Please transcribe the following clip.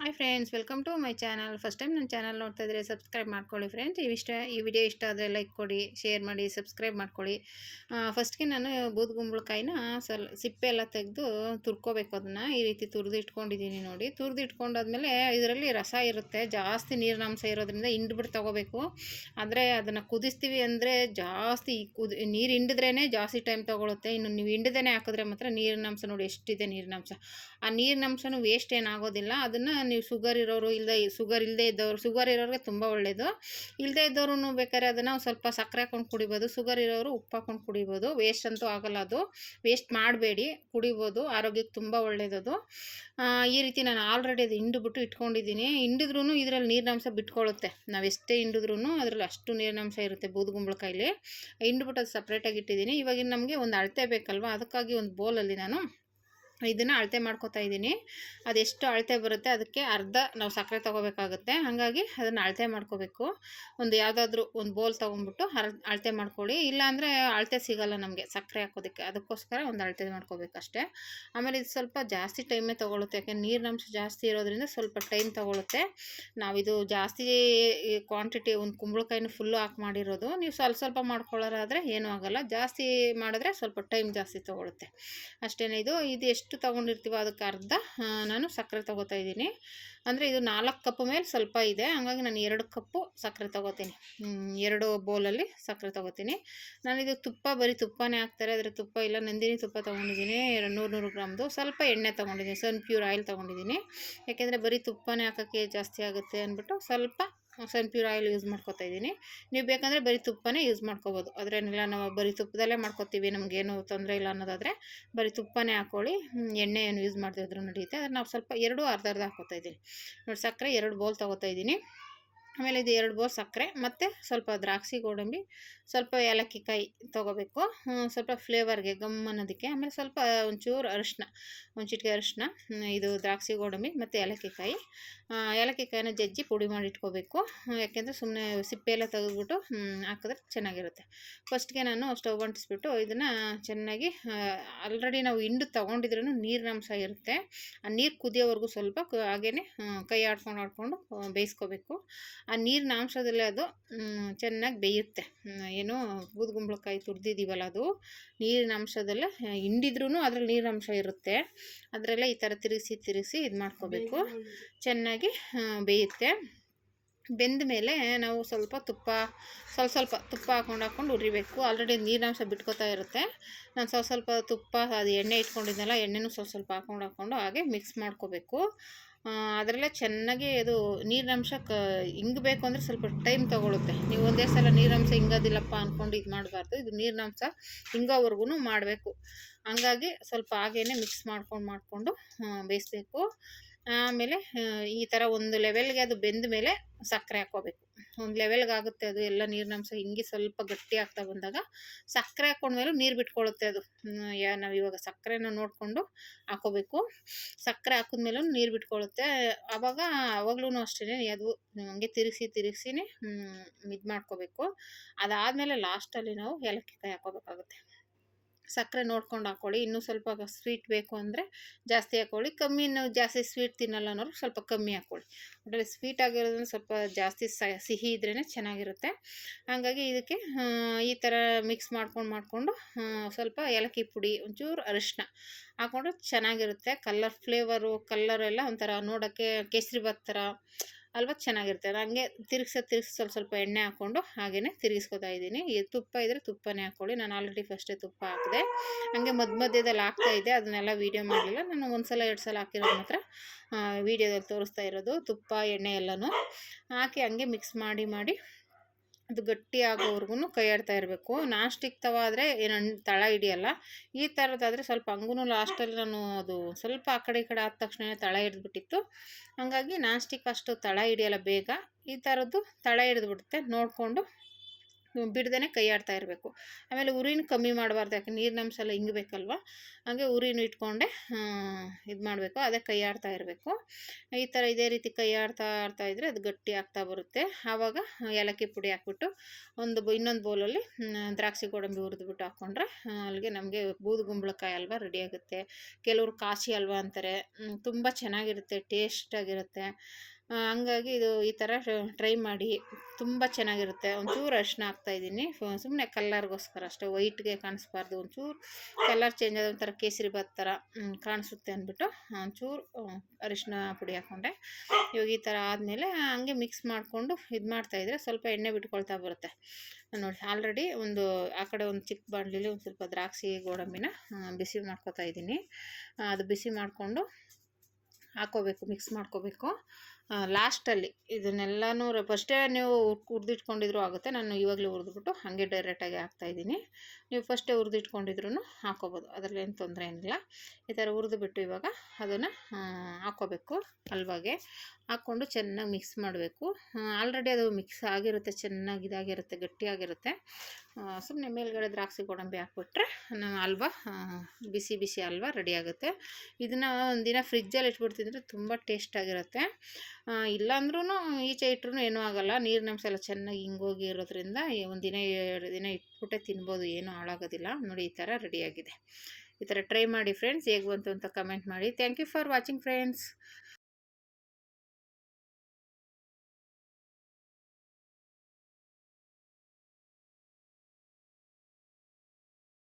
Hi friends welcome to my channel first time ನನ್ನ channel ನೋಡ್ತಾ ಇದ್ರೆ ಸಬ್ಸ್ಕ್ರೈಬ್ ಮಾಡ್ಕೊಳ್ಳಿ ಫ್ರೆಂಡ್ಸ್ ಇವಿಷ್ಟ ಈ ವಿಡಿಯೋ ಇಷ್ಟ ಆದರೆ ಲೈಕ್ ಕೊಡಿ ಶೇರ್ ಮಾಡಿ ಸಬ್ಸ್ಕ್ರೈಬ್ ಮಾಡ್ಕೊಳ್ಳಿ. ಫಸ್ಟ್ಗೆ ನಾನು ಬೂದ್ಗುಂಬಳಕಾಯಿನ ಸಲ್ ಸಿಪ್ಪೆ ಎಲ್ಲ ತೆಗೆದು ತುರ್ಕೋಬೇಕು ಅದನ್ನು. ಈ ರೀತಿ ತುರಿದು ಇಟ್ಕೊಂಡಿದ್ದೀನಿ ನೋಡಿ. ತುರಿದು ಇಟ್ಕೊಂಡಾದ್ಮೇಲೆ ಇದರಲ್ಲಿ ರಸ ಇರುತ್ತೆ. ಜಾಸ್ತಿ ನೀರಿನಾಂಶ ಇರೋದ್ರಿಂದ ಹಿಂಡ್ಬಿಟ್ಟು ತೊಗೋಬೇಕು. ಆದರೆ ಅದನ್ನು ಕುದಿಸ್ತೀವಿ ಅಂದರೆ ಜಾಸ್ತಿ ಕುದಿ ನೀರು ಹಿಂಡಿದ್ರೇ ಜಾಸ್ತಿ ಟೈಮ್ ತೊಗೊಳುತ್ತೆ. ಇನ್ನು ನೀವು ಹಿಂಡದೇ ಹಾಕಿದ್ರೆ ಮಾತ್ರ ನೀರಿನಾಂಶ ನೋಡಿ ಎಷ್ಟಿದೆ ನೀರಿನಾಂಶ. ಆ ನೀರಿನಾಂಶನೂ ವೇಸ್ಟ್ ಏನಾಗೋದಿಲ್ಲ. ಅದನ್ನು ನೀವು ಶುಗರ್ ಇರೋರು ಇಲ್ಲದೆ ಶುಗರ್ ಇಲ್ಲದೆ ಇದ್ದವರು ಶುಗರ್ ಇರೋರಿಗೆ ತುಂಬ ಒಳ್ಳೆಯದು ಇಲ್ಲದೆ ಇದ್ದವ್ರು ಬೇಕಾದ್ರೆ ಅದನ್ನು ಸ್ವಲ್ಪ ಸಕ್ಕರೆ ಹಾಕೊಂಡು ಕುಡಿಬೋದು ಶುಗರ್ ಇರೋರು ಉಪ್ಪು ಹಾಕೊಂಡು ಕುಡಿಬೋದು. ವೇಸ್ಟ್ ಅಂತೂ ಆಗಲ್ಲ ಅದು. ವೇಸ್ಟ್ ಮಾಡಬೇಡಿ, ಕುಡಿಬೋದು, ಆರೋಗ್ಯಕ್ಕೆ ತುಂಬ ಒಳ್ಳೆಯದದು ಈ ರೀತಿ ನಾನು ಆಲ್ರೆಡಿ ಅದು ಹಿಂಡುಬಿಟ್ಟು ಇಟ್ಕೊಂಡಿದ್ದೀನಿ. ಹಿಂಡಿದ್ರೂ ಇದರಲ್ಲಿ ನೀರಿನಾಂಶ ಬಿಟ್ಕೊಳ್ಳುತ್ತೆ ನಾವು ಎಷ್ಟೇ ಹಿಂಡಿದ್ರೂ ಅದರಲ್ಲಿ ಅಷ್ಟು ನೀರಿನಾಂಶ ಇರುತ್ತೆ ಬೂದುಗುಂಬಳಕಾಯಲ್ಲಿ ಹಿಂಡ್ಬಿಟ್ಟು ಅದು ಸಪ್ರೇಟಾಗಿ ಇಟ್ಟಿದ್ದೀನಿ. ಇವಾಗಿನ ನಮಗೆ ಒಂದು ಅಳತೆ ಬೇಕಲ್ವ? ಅದಕ್ಕಾಗಿ ಒಂದು ಬೋಲಲ್ಲಿ ನಾನು ಇದನ್ನು ಅಳತೆ ಮಾಡ್ಕೋತಾ ಇದ್ದೀನಿ. ಅದೆಷ್ಟು ಅಳತೆ ಬರುತ್ತೆ ಅದಕ್ಕೆ ಅರ್ಧ ನಾವು ಸಕ್ಕರೆ ತೊಗೋಬೇಕಾಗುತ್ತೆ. ಹಾಗಾಗಿ ಅದನ್ನು ಅಳತೆ ಮಾಡ್ಕೋಬೇಕು. ಒಂದು ಯಾವುದಾದ್ರೂ ಒಂದು ಬೋಲ್ ತೊಗೊಂಡ್ಬಿಟ್ಟು ಹರ ಅಳತೆ ಮಾಡ್ಕೊಳ್ಳಿ. ಇಲ್ಲಾಂದರೆ ಅಳತೆ ಸಿಗಲ್ಲ ನಮಗೆ ಸಕ್ಕರೆ ಹಾಕೋದಕ್ಕೆ. ಅದಕ್ಕೋಸ್ಕರ ಒಂದು ಅಳತೆ ಮಾಡ್ಕೋಬೇಕಷ್ಟೇ ಆಮೇಲೆ ಇದು ಸ್ವಲ್ಪ ಜಾಸ್ತಿ ಟೈಮೇ ತೊಗೊಳುತ್ತೆ. ಯಾಕೆಂದ್ರೆ ನೀರಿನಂಶ ಜಾಸ್ತಿ ಇರೋದ್ರಿಂದ ಸ್ವಲ್ಪ ಟೈಮ್ ತೊಗೊಳುತ್ತೆ. ನಾವಿದು ಜಾಸ್ತಿ ಕ್ವಾಂಟಿಟಿ ಒಂದು ಕುಂಬಳಕಾಯಿನ ಫುಲ್ಲು ಹಾಕಿ ಮಾಡಿರೋದು. ನೀವು ಸ್ವಲ್ಪ ಸ್ವಲ್ಪ ಮಾಡ್ಕೊಳ್ಳೋರಾದರೆ ಏನೂ ಆಗೋಲ್ಲ. ಜಾಸ್ತಿ ಮಾಡಿದ್ರೆ ಸ್ವಲ್ಪ ಟೈಮ್ ಜಾಸ್ತಿ ತೊಗೊಳುತ್ತೆ. ಅಷ್ಟೇ ಇದು ಇದು ಎಷ್ಟು ಎಷ್ಟು ತೊಗೊಂಡಿರ್ತೀವೋ ಅದಕ್ಕೆ ಅರ್ಧ ನಾನು ಸಕ್ಕರೆ ತೊಗೋತಾ ಇದ್ದೀನಿ. ಅಂದರೆ ಇದು ನಾಲ್ಕು ಕಪ್ ಮೇಲೆ ಸ್ವಲ್ಪ ಇದೆ. ಹಂಗಾಗಿ ನಾನು ಎರಡು ಕಪ್ಪು ಸಕ್ಕರೆ ತೊಗೋತೀನಿ. ಎರಡು ಬೌಲಲ್ಲಿ ಸಕ್ಕರೆ ತೊಗೋತೀನಿ. ಇದು ತುಪ್ಪ, ಬರೀ ತುಪ್ಪನೇ ಹಾಕ್ತಾರೆ. ಅದರ ತುಪ್ಪ ಇಲ್ಲ, ನಂದಿನಿ ತುಪ್ಪ ತೊಗೊಂಡಿದ್ದೀನಿ. ನೂರು ನೂರು ಗ್ರಾಮ್ದು. ಸ್ವಲ್ಪ ಎಣ್ಣೆ ತೊಗೊಂಡಿದ್ದೀನಿ. ಸನ್ ಪ್ಯೂರ್ ಆಯಿಲ್ ತೊಗೊಂಡಿದ್ದೀನಿ. ಯಾಕೆಂದರೆ ಬರೀ ತುಪ್ಪನೇ ಹಾಕೋಕ್ಕೆ ಜಾಸ್ತಿ ಆಗುತ್ತೆ ಅಂದ್ಬಿಟ್ಟು ಸ್ವಲ್ಪ ಸನ್ ಪ್ಯೂರ್ ಆಯಿಲ್ ಯೂಸ್ ಮಾಡ್ಕೊತಾ ಇದ್ದೀನಿ. ನೀವು ಬೇಕಂದರೆ ಬರೀ ತುಪ್ಪನೇ ಯೂಸ್ ಮಾಡ್ಕೋಬೋದು. ಅದರೇನಿಲ್ಲ ನಾವು ಬರೀ ತುಪ್ಪದಲ್ಲೇ ಮಾಡ್ಕೋತೀವಿ, ನಮಗೇನು ತೊಂದರೆ ಇಲ್ಲ ಅನ್ನೋದಾದರೆ ಬರೀ ತುಪ್ಪನೇ ಹಾಕ್ಕೊಳ್ಳಿ ಎಣ್ಣೆ ಏನು ಯೂಸ್ ಮಾಡ್ತಿದ್ರು ನಡೆಯುತ್ತೆ. ಅದನ್ನು ನಾವು ಸ್ವಲ್ಪ ಎರಡು ಅರ್ಧ ಅರ್ಧ ಹಾಕೋತಾ ಇದ್ದೀನಿ. ನೋಡಿ, ಸಕ್ಕರೆ ಎರಡು ಬೌಲ್ ತೊಗೋತಾ ಇದ್ದೀನಿ. ಆಮೇಲೆ ಇದು ಎರಡು ಬೋರ್ ಸಕ್ಕರೆ, ಮತ್ತು ಸ್ವಲ್ಪ ದ್ರಾಕ್ಷಿ ಗೋಡಂಬಿ, ಸ್ವಲ್ಪ ಏಲಕ್ಕಿ ಕಾಯಿ ತೊಗೋಬೇಕು ಸ್ವಲ್ಪ ಫ್ಲೇವರ್ಗೆ ಗಮ್ ಅನ್ನೋದಕ್ಕೆ, ಆಮೇಲೆ ಸ್ವಲ್ಪ ಒಂಚೂರು ಅರಿಶಿನ, ಒಂದು ಚಿಟಿಕೆ ಅರಿಶಿನ ಇದು ದ್ರಾಕ್ಷಿ ಗೋಡಂಬಿ ಮತ್ತು ಏಲಕ್ಕಿ ಕಾಯಿ ಏಲಕ್ಕಿ ಕಾಯಿನ ಜಜ್ಜಿ ಪುಡಿ ಮಾಡಿ ಇಟ್ಕೋಬೇಕು. ಯಾಕೆಂದರೆ ಸುಮ್ಮನೆ ಸಿಪ್ಪೆ ಎಲ್ಲ ತೆಗೆದ್ಬಿಟ್ಟು ಹಾಕಿದ್ರೆ ಚೆನ್ನಾಗಿರುತ್ತೆ. ಫಸ್ಟ್ಗೆ ನಾನು ಸ್ಟವ್ ಅಂಟಿಸ್ಬಿಟ್ಟು ಇದನ್ನು ಚೆನ್ನಾಗಿ ಆಲ್ರೆಡಿ ನಾವು ಹಿಂಡು ತೊಗೊಂಡಿದ್ರೂ ನೀರಿನಂಶ ಇರುತ್ತೆ. ಆ ನೀರು ಕುದಿಯೋವರೆಗೂ ಸ್ವಲ್ಪ ಹಾಗೇ ಕೈ ಆಡ್ಕೊಂಡು ಆಡ್ಕೊಂಡು ಬೇಯಿಸ್ಕೋಬೇಕು. ಆ ನೀರಿನ ಅಂಶದಲ್ಲಿ ಅದು ಚೆನ್ನಾಗಿ ಬೇಯುತ್ತೆ. ಏನು ಬೂದುಗುಂಬಳಕಾಯಿ ತುರಿದಿದ್ದೀವಲ್ಲ ಅದು ನೀರಿನ ಅಂಶದಲ್ಲಿ ಹಿಂಡಿದ್ರೂ ಅದ್ರಲ್ಲಿ ನೀರಿನ ಅಂಶ ಇರುತ್ತೆ. ಅದರಲ್ಲೇ ಈ ಥರ ತಿರುಗಿಸಿ ತಿರುಗಿಸಿ ಇದು ಮಾಡ್ಕೋಬೇಕು. ಚೆನ್ನಾಗಿ ಬೇಯುತ್ತೆ. ಬೆಂದ ಮೇಲೆ ನಾವು ಸ್ವಲ್ಪ ತುಪ್ಪ ಸ್ವಲ್ಪ ಸ್ವಲ್ಪ ತುಪ್ಪ ಹಾಕೊಂಡು ಹಾಕ್ಕೊಂಡು ಉರಿಬೇಕು. ಆಲ್ರೆಡಿ ನೀರಿನಾಂಶ ಬಿಟ್ಕೋತಾ ಇರುತ್ತೆ. ನಾನು ಸ್ವಲ್ಪ ಸ್ವಲ್ಪ ತುಪ್ಪ ಅದು ಎಣ್ಣೆ ಇಟ್ಕೊಂಡಿದ್ದೆನಲ್ಲ ಎಣ್ಣೆನೂ ಸ್ವಲ್ಪ ಸ್ವಲ್ಪ ಹಾಕೊಂಡು ಹಾಕ್ಕೊಂಡು ಹಾಗೆ ಮಿಕ್ಸ್ ಮಾಡ್ಕೋಬೇಕು. ಅದರಲ್ಲೇ ಚೆನ್ನಾಗಿ ಅದು ನೀರಿನಂಶ ಕ ಹಿಂಗಬೇಕು ಅಂದರೆ ಸ್ವಲ್ಪ ಟೈಮ್ ತೊಗೊಳುತ್ತೆ. ನೀವು ಒಂದೇ ಸಲ ನೀರಿನಂಶ ಹಿಂಗೋದಿಲ್ಲಪ್ಪ ಅಂದ್ಕೊಂಡು ಇದು ಮಾಡಬಾರ್ದು. ಇದು ನೀರಿನಂಶ ಹಿಂಗೋವರೆಗೂ ಮಾಡಬೇಕು. ಹಂಗಾಗಿ ಸ್ವಲ್ಪ ಹಾಗೇ ಮಿಕ್ಸ್ ಮಾಡ್ಕೊಂಡು ಮಾಡಿಕೊಂಡು ಬೇಯಿಸ್ಬೇಕು. ಆಮೇಲೆ ಈ ಥರ ಒಂದು ಲೆವೆಲ್ಗೆ ಅದು ಬೆಂದ ಮೇಲೆ ಸಕ್ಕರೆ ಹಾಕ್ಕೋಬೇಕು. ಒಂದು ಲೆವೆಲ್ಗೆ ಆಗುತ್ತೆ ಅದು, ಎಲ್ಲ ನೀರಿನಂಶ ಹಿಂಗೆ ಸ್ವಲ್ಪ ಗಟ್ಟಿ ಆಗ್ತಾ ಬಂದಾಗ ಸಕ್ಕರೆ ಹಾಕ್ಕೊಂಡ್ಮೇಲೆ ನೀರು ಬಿಟ್ಕೊಳ್ಳುತ್ತೆ ಅದು. ಯಾ, ನಾವು ಇವಾಗ ಸಕ್ಕರೆನ ನೋಡಿಕೊಂಡು ಹಾಕೋಬೇಕು ಸಕ್ಕರೆ ಹಾಕಿದ್ಮೇಲೂ ನೀರು ಬಿಟ್ಕೊಳ್ಳುತ್ತೆ ಆವಾಗ ಆವಾಗ್ಲೂ ಅಷ್ಟೇ ಅದು ಹಂಗೆ ತಿರುಗಿಸಿ, ತಿರುಗಿಸಿನೇ ಇದು ಮಾಡ್ಕೋಬೇಕು. ಅದಾದಮೇಲೆ ಲಾಸ್ಟಲ್ಲಿ ನಾವು ಏಲಕ್ಕಿ ಕಾಯಿ ಹಾಕೋಬೇಕಾಗುತ್ತೆ ಸಕ್ಕರೆ ನೋಡ್ಕೊಂಡು ಹಾಕ್ಕೊಳ್ಳಿ ಇನ್ನೂ ಸ್ವಲ್ಪ ಸ್ವೀಟ್ ಬೇಕು ಅಂದರೆ ಜಾಸ್ತಿ ಹಾಕ್ಕೊಳ್ಳಿ ಕಮ್ಮಿ ನಾವು ಜಾಸ್ತಿ ಸ್ವೀಟ್ ತಿನ್ನಲ್ಲ ಅನ್ನೋರು ಸ್ವಲ್ಪ ಕಮ್ಮಿ ಹಾಕ್ಕೊಳ್ಳಿ ಒಟ್ಟಲ್ಲಿ ಸ್ವೀಟ್ ಆಗಿರೋದ್ರಿಂದ ಸ್ವಲ್ಪ ಜಾಸ್ತಿ ಸಿಹಿ ಇದ್ರೇ ಚೆನ್ನಾಗಿರುತ್ತೆ. ಹಾಗಾಗಿ ಇದಕ್ಕೆ ಈ ಥರ ಮಿಕ್ಸ್ ಮಾಡ್ಕೊಂಡು ಮಾಡಿಕೊಂಡು ಸ್ವಲ್ಪ ಏಲಕ್ಕಿ ಪುಡಿ, ಒಂಚೂರು ಅರಿಶಿನ ಹಾಕ್ಕೊಂಡು ಚೆನ್ನಾಗಿರುತ್ತೆ. ಕಲ್ಲರ್ ಫ್ಲೇವರು ಕಲ್ಲರೆಲ್ಲ ಒಂಥರ ನೋಡೋಕ್ಕೆ ಕೇಸರಿ ಭಾತ್ ಥರ ಅಲ್ವಾ ಚೆನ್ನಾಗಿರುತ್ತೆ. ಹಂಗೆ ತಿರುಗ್ಸ ತಿರುಗಿಸಿ ಸ್ವಲ್ಪ ಸ್ವಲ್ಪ ಎಣ್ಣೆ ಹಾಕ್ಕೊಂಡು ಹಾಗೆಯೇ ತಿರುಗಿಸ್ಕೊತಾ ಇದ್ದೀನಿ. ತುಪ್ಪ ಇದ್ದರೆ ತುಪ್ಪನೇ ಹಾಕ್ಕೊಳ್ಳಿ. ನಾನು ಆಲ್ರೆಡಿ ಫಸ್ಟೇ ತುಪ್ಪ ಹಾಕಿದೆ. ಹಾಗೆ ಮಧ್ಯ ಮಧ್ಯದಲ್ಲಿ ಹಾಕ್ತಾ ಇದ್ದೆ. ಅದನ್ನೆಲ್ಲ ವೀಡಿಯೋ ಮಾಡಲಿಲ್ಲ. ನಾನು ಒಂದು ಸಲ ಎರಡು ಸಲ ಹಾಕಿರೋದು ಮಾತ್ರ ವೀಡಿಯೋದಲ್ಲಿ ತೋರಿಸ್ತಾ ಇರೋದು ತುಪ್ಪ, ಎಣ್ಣೆ ಎಲ್ಲನೂ. ಹಾಕಿ ಹಂಗೆ ಮಿಕ್ಸ್ ಮಾಡಿ ಮಾಡಿ ಅದು ಗಟ್ಟಿ ಆಗೋವರೆಗೂ ಕೈ ಆಡ್ತಾ ಇರಬೇಕು. ನಾನ್ ಸ್ಟಿಕ್ ತವ ಆದರೆ ಏನು ತಳ ಹಿಡಿಯಲ್ಲ. ಈ ಥರದ್ದಾದರೆ ಸ್ವಲ್ಪ ಹಂಗೂ ಲಾಸ್ಟಲ್ಲಿ ನಾನು ಅದು ಸ್ವಲ್ಪ ಆ ಕಡೆ ಈ ಕಡೆ ಆದ ತಕ್ಷಣ ತಳ ಹಿಡಿದ್ಬಿಟ್ಟಿತ್ತು. ಹಾಗಾಗಿ ನಾನ್ ಸ್ಟಿಕ್ ಅಷ್ಟು ತಳ ಹಿಡಿಯಲ್ಲ ಬೇಗ. ಈ ಥರದ್ದು ತಳ ಹಿಡಿದ್ಬಿಡುತ್ತೆ. ನೋಡಿಕೊಂಡು ಬಿಡ್ದೇ ಕೈ ಆಡ್ತಾ ಇರಬೇಕು. ಆಮೇಲೆ ಉರಿನ ಕಮ್ಮಿ ಮಾಡಬಾರ್ದು, ಯಾಕೆ ನೀರಿನ ಅಂಶ ಎಲ್ಲ ಹಿಂಗಬೇಕಲ್ವ ಹಾಗೆ ಉರಿನೂ ಇಟ್ಕೊಂಡೆ ಇದು ಮಾಡಬೇಕು, ಅದೇ ಕೈ ಆಡ್ತಾ ಇರಬೇಕು. ಈ ಥರ ಇದೇ ರೀತಿ ಕೈ ಆಡ್ತಾ ಇದ್ದರೆ ಅದು ಗಟ್ಟಿ ಆಗ್ತಾ ಬರುತ್ತೆ. ಆವಾಗ ಏಲಕ್ಕಿ ಪುಡಿ ಹಾಕ್ಬಿಟ್ಟು ಒಂದು ಇನ್ನೊಂದು ಬೌಲಲ್ಲಿ ದ್ರಾಕ್ಷಿ ಗೋಡಂಬಿ ಹುರಿದ್ಬಿಟ್ಟು ಹಾಕ್ಕೊಂಡ್ರೆ ಅಲ್ಲಿಗೆ ನಮಗೆ ಬೂದುಗುಂಬಳಕಾಯಿ ಅಲ್ವಾ ರೆಡಿ ಆಗುತ್ತೆ. ಕೆಲವರು ಕಾಶಿ ಅಲ್ವಾ ಅಂತಾರೆ ತುಂಬ ಚೆನ್ನಾಗಿರುತ್ತೆ, ಟೇಸ್ಟಾಗಿರುತ್ತೆ. ಹಂಗಾಗಿ ಇದು ಈ ಥರ ಟ್ರೈ ಮಾಡಿ. ತುಂಬ ಚೆನ್ನಾಗಿರುತ್ತೆ. ಒಂಚೂರು ಅರಿಶಿನ ಹಾಕ್ತಾಯಿದ್ದೀನಿ ಸುಮ್ಮನೆ ಕಲ್ಲರ್ಗೋಸ್ಕರ ಅಷ್ಟೇ. ವೈಟ್ಗೆ ಕಾಣಿಸ್ಬಾರ್ದು. ಒಂಚೂರು ಕಲರ್ ಚೇಂಜ್ ಆದ ಒಂಥರ ಕೇಸರಿ ಬಾತ್ ಥರ ಕಾಣಿಸುತ್ತೆ ಅಂದ್ಬಿಟ್ಟು ಒಂಚೂರು ಅರಿಶಿನ ಪುಡಿ ಹಾಕ್ಕೊಂಡೆ ಇವಾಗ ಈ ಥರ ಆದಮೇಲೆ ಹಂಗೆ ಮಿಕ್ಸ್ ಮಾಡಿಕೊಂಡು ಇದು ಮಾಡ್ತಾಯಿದ್ರೆ ಸ್ವಲ್ಪ ಎಣ್ಣೆ ಬಿಟ್ಕೊಳ್ತಾ ಬರುತ್ತೆ. ನೋಡಿ ಆಲ್ರೆಡಿ ಒಂದು, ಆ ಕಡೆ ಒಂದು ಚಿಕ್ಕ ಬಾಣಲಿಲಿ ಒಂದು ಸ್ವಲ್ಪ ದ್ರಾಕ್ಷಿ, ಗೋಡಂಬಿನ ಬಿಸಿ ಮಾಡ್ಕೊತಾ ಇದ್ದೀನಿ. ಅದು ಬಿಸಿ ಮಾಡಿಕೊಂಡು ಹಾಕ್ಕೋಬೇಕು ಮಿಕ್ಸ್ ಮಾಡ್ಕೋಬೇಕು. ಲಾಸ್ಟಲ್ಲಿ ಇದನ್ನೆಲ್ಲನೂ ಫಸ್ಟೇ ನೀವು ಹುರಿದಿಟ್ಕೊಂಡಿದ್ರು ಆಗುತ್ತೆ. ನಾನು ಇವಾಗಲೇ ಹುರಿದ್ಬಿಟ್ಟು ಹಾಗೆ ಡೈರೆಕ್ಟಾಗಿ ಹಾಕ್ತಾಯಿದ್ದೀನಿ ನೀವು ಫಸ್ಟೇ ಹುರಿದಿಟ್ಕೊಂಡಿದ್ರು ಹಾಕೋಬೋದು. ಅದರಲ್ಲಿ ಏನು ತೊಂದರೆ ಏನಿಲ್ಲ. ಈ ಥರ ಹುರಿದುಬಿಟ್ಟು ಇವಾಗ ಅದನ್ನು ಹಾಕೋಬೇಕು ಹಲ್ವಾಗೆ. ಹಾಕ್ಕೊಂಡು ಚೆನ್ನಾಗಿ ಮಿಕ್ಸ್ ಮಾಡಬೇಕು. ಆಲ್ರೆಡಿ ಅದು ಮಿಕ್ಸ್ ಆಗಿರುತ್ತೆ, ಚೆನ್ನಾಗಿ ಇದಾಗಿರುತ್ತೆ, ಗಟ್ಟಿಯಾಗಿರುತ್ತೆ. ಸುಮ್ಮನೆ ಮೇಲ್ಗಡೆ ದ್ರಾಕ್ಷಿ ಗೋಡಂಬಿ ಹಾಕ್ಬಿಟ್ರೆ ನಮ್ಮ ಹಲ್ವಾ ಬಿಸಿ ಬಿಸಿ ಹಲ್ವಾ ರೆಡಿ ಆಗುತ್ತೆ. ಇದನ್ನು ಒಂದಿನ ಫ್ರಿಜ್ಜಲ್ಲಿ ಇಟ್ಬಿಡ್ತಿದ್ರೆ ತುಂಬ ಟೇಸ್ಟಾಗಿರುತ್ತೆ ಇಲ್ಲಾಂದ್ರೂ ಈಚೆ ಇಟ್ರೂ ಏನೂ ಆಗೋಲ್ಲ. ನೀರಿನ ಅಂಶ ಎಲ್ಲ ಚೆನ್ನಾಗಿ ಹಿಂಗೋಗಿ ಇರೋದ್ರಿಂದ ಒಂದು ದಿನ, ಎರಡು ದಿನ ಇಟ್ಬಿಟ್ಟೆ ತಿನ್ಬೋದು, ಏನೂ ಹಾಳಾಗೋದಿಲ್ಲ. ನೋಡಿ, ಈ ಥರ ರೆಡಿಯಾಗಿದೆ. ಈ ಥರ ಟ್ರೈ ಮಾಡಿ, ಫ್ರೆಂಡ್ಸ್, ಹೇಗೆ ಬಂತು ಅಂತ ಕಮೆಂಟ್ ಮಾಡಿ. Thank you for watching, friends.